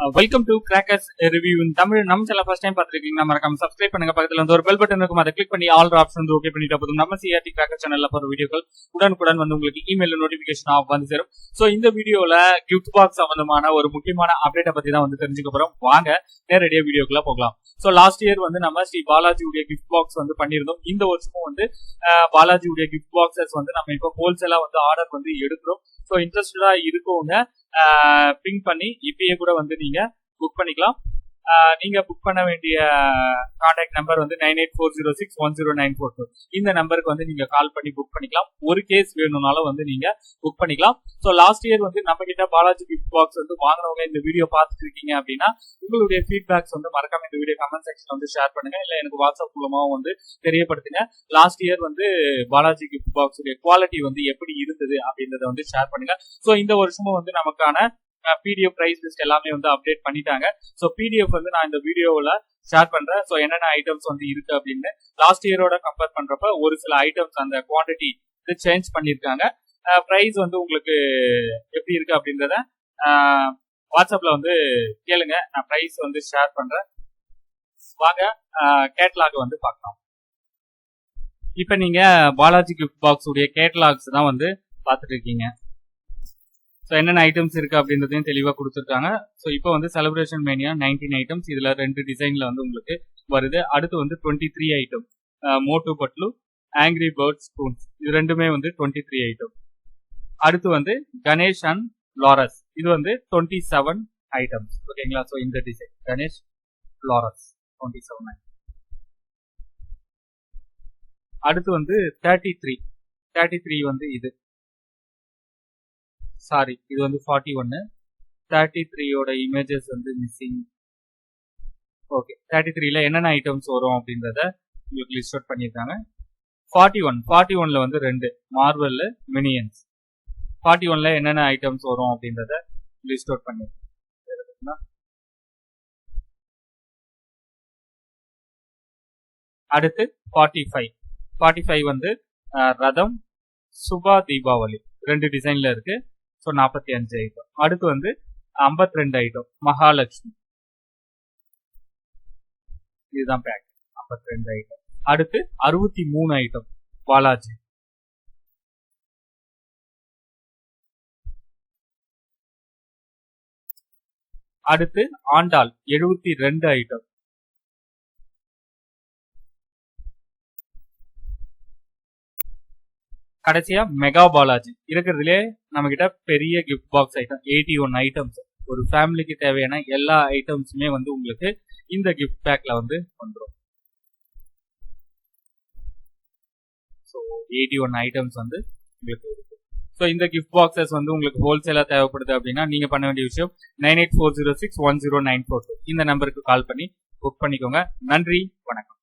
Welcome to crackers review in Tamil நம்ம channel first time பார்த்துருக்கீங்க மறக்காம சப்ஸ்கிரைப் பண்ணுங்க. பக்கத்துல வந்து ஒரு பெல் பட்டன் இருக்கும். அதை கிளிக் பண்ணி ஆல் ஆப்ஷன் வந்து ஓகே பண்ணிட்டு போதும். நம்ம சிஆர்டி கிராக்கர் சேனல்ல போற வீடியோக்கள் உடனுக்குடன் வந்து உங்களுக்கு இமெயில் நோட்டிபிகேஷன் ஆஃப் வந்து சேரும். ஸோ இந்த வீடியோல கிஃப்ட் பாக்ஸ் சம்பந்தமான ஒரு முக்கியமான அப்டேட்டை பத்தி தான் வந்து தெரிஞ்சுக்க போறோம். வாங்க நேரடியாக வீடியோக்குள்ள போகலாம். ஸோ லாஸ்ட் இயர் வந்து நம்ம ஸ்ரீ பாலாஜியுடைய கிஃப்ட் பாக்ஸ் வந்து பண்ணியிருந்தோம். இந்த வருஷமும் வந்து uh, பாலாஜியுடைய கிஃப்ட் பாக்ஸஸ் வந்து நம்ம இப்போ ஹோல்சேலா வந்து ஆர்டர் வந்து எடுக்கிறோம். ஸோ இன்ட்ரெஸ்டடா இருக்கவங்க பிங்க் பண்ணி இப்பயே கூட வந்து நீங்க புக் பண்ணிக்கலாம். நீங்க புக் பண்ண வேண்டிய கான்டாக்ட் நம்பர் வந்து nine eight four zero six one zero nine four two இந்த நம்பருக்கு வந்து நீங்க கால் பண்ணி புக் பண்ணிக்கலாம். ஒரு கேஸ் வேணும்னாலும் வந்து நீங்க புக் பண்ணிக்கலாம். ஸோ லாஸ்ட் இயர் வந்து நம்ம கிட்ட பாலாஜி கிஃப்ட் பாக்ஸ் வந்து வாங்குறவங்க இந்த வீடியோ பார்த்துட்டு இருக்கீங்க அப்படின்னா உங்களுடைய ஃபீட்பேக்ஸ் வந்து மறக்காம இந்த வீடியோ கமெண்ட் செக்ஷன் வந்து ஷேர் பண்ணுங்க. இல்ல எனக்கு வாட்ஸ்அப் மூலமாவும் வந்து தெரியப்படுத்துங்க. லாஸ்ட் இயர் வந்து பாலாஜி கிஃப்ட் பாக்ஸுடைய குவாலிட்டி வந்து எப்படி இருந்தது அப்படின்றத வந்து ஷேர் பண்ணுங்க. ஸோ இந்த வருஷமும் வந்து நமக்கான பிடிஎஃப் ப்ரைஸ் லிஸ்ட் எல்லாமே வந்து அப்டேட் பண்ணிட்டாங்க. ஸோ பிடிஎஃப் வந்து நான் இந்த வீடியோவில் ஷேர் பண்றேன். ஸோ என்னென்ன ஐட்டம்ஸ் வந்து இருக்கு அப்படின்னு லாஸ்ட் இயரோட கம்பேர் பண்றப்ப ஒரு சில ஐட்டம்ஸ் அந்த குவாண்டிட்டி வந்து சேஞ்ச் பண்ணியிருக்காங்க. ப்ரைஸ் வந்து உங்களுக்கு எப்படி இருக்கு அப்படின்றத வாட்ஸ்அப்ல வந்து கேளுங்க. நான் ப்ரைஸ் வந்து ஷேர் பண்றேன். வாங்க கேட்லாக் வந்து பார்க்கலாம். இப்போ நீங்க பாலாஜி கிஃப்ட் பாக்ஸ் உடைய கேட்லாக்ஸ் தான் வந்து பார்த்துட்டு இருக்கீங்க. ஸோ என்னென்ன ஐட்டம்ஸ் இருக்கு அப்படின்றதையும் தெளிவாக கொடுத்துருக்காங்க. ஸோ இப்போ வந்து செலிப்ரேஷன் மேனியா நைன்டீன் ஐட்டம்ஸ் இதில் ரெண்டு டிசைனில் வந்து உங்களுக்கு வருது. அடுத்து வந்து டுவெண்ட்டி த்ரீ ஐட்டம் மோட்டு பட்லு ஆங்கிரி பேர்ட் ஸ்பூன்ஸ் இது ரெண்டுமே வந்து டுவெண்ட்டி த்ரீ ஐட்டம் அடுத்து வந்து கணேஷ் அண்ட் லாரஸ் இது வந்து டுவெண்ட்டி செவன் ஐட்டம்ஸ் ஓகேங்களா ஸோ இந்த டிசைன் கணேஷ் லாரஸ் டுவெண்ட்டி செவன் அடுத்து வந்து தேர்ட்டி த்ரீ தேர்ட்டி த்ரீ வந்து இது. சாரி இது வந்து ஃபார்ட்டி ஒன்னு தேர்ட்டி த்ரீயோட இமேஜஸ் வந்து மிஸ்ஸிங் ஓகே தேர்ட்டி த்ரீல என்னென்ன ஐட்டம்ஸ் வரும் அப்படின்றத உங்களுக்கு லிஸ்ட் அவுட் பண்ணியிருக்காங்க. ஃபார்ட்டி ஒன் ஃபார்ட்டி ஒன்ல வந்து ரெண்டு மார்வல் மினியன்ஸ் ஃபார்ட்டி ஒன்ல என்னென்ன ஐட்டம்ஸ் வரும் அப்படின்றத லிஸ்ட் அவுட் பண்ணியிருக்காங்க அடுத்து ஃபார்ட்டி ஃபைவ் ஃபார்ட்டி ஃபைவ் வந்து ரதம் சுபா தீபாவளி. ரெண்டு டிசைன்ல இருக்கு. ஸோ நாற்பத்தி அஞ்சு ஐட்டம் அடுத்து வந்து ஐம்பத்தி ரெண்டு ஐட்டம் மகாலட்சுமி. இதுதான் பேக் ஐம்பத்தி ரெண்டு ஐட்டம் அடுத்து அறுபத்தி மூணு ஐட்டம் பாலாஜி. அடுத்து ஆண்டாள். எழுபத்தி ரெண்டு ஐட்டம் கடைசியா மெகா பாலாஜி இருக்கிறதுலே நம்ம கிட்ட பெரிய gift box item eighty one items ஒரு ஃபேமிலிக்கு தேவையான எல்லா ஐட்டம்ஸுமே வந்து உங்களுக்கு இந்த கிஃப்ட் பேக்ல வந்து வந்துடும் ஸோ எயிட்டி ஒன் ஐட்டம்ஸ் வந்து உங்களுக்கு இருக்கு. ஸோ இந்த கிஃப்ட் பாக்ஸஸ் வந்து உங்களுக்கு ஹோல்சேலாக தேவைப்படுது அப்படின்னா நீங்க பண்ண வேண்டிய விஷயம் nine eight four zero six one zero nine four two இந்த நம்பருக்கு கால் பண்ணி புக் பண்ணிக்கோங்க. நன்றி வணக்கம்.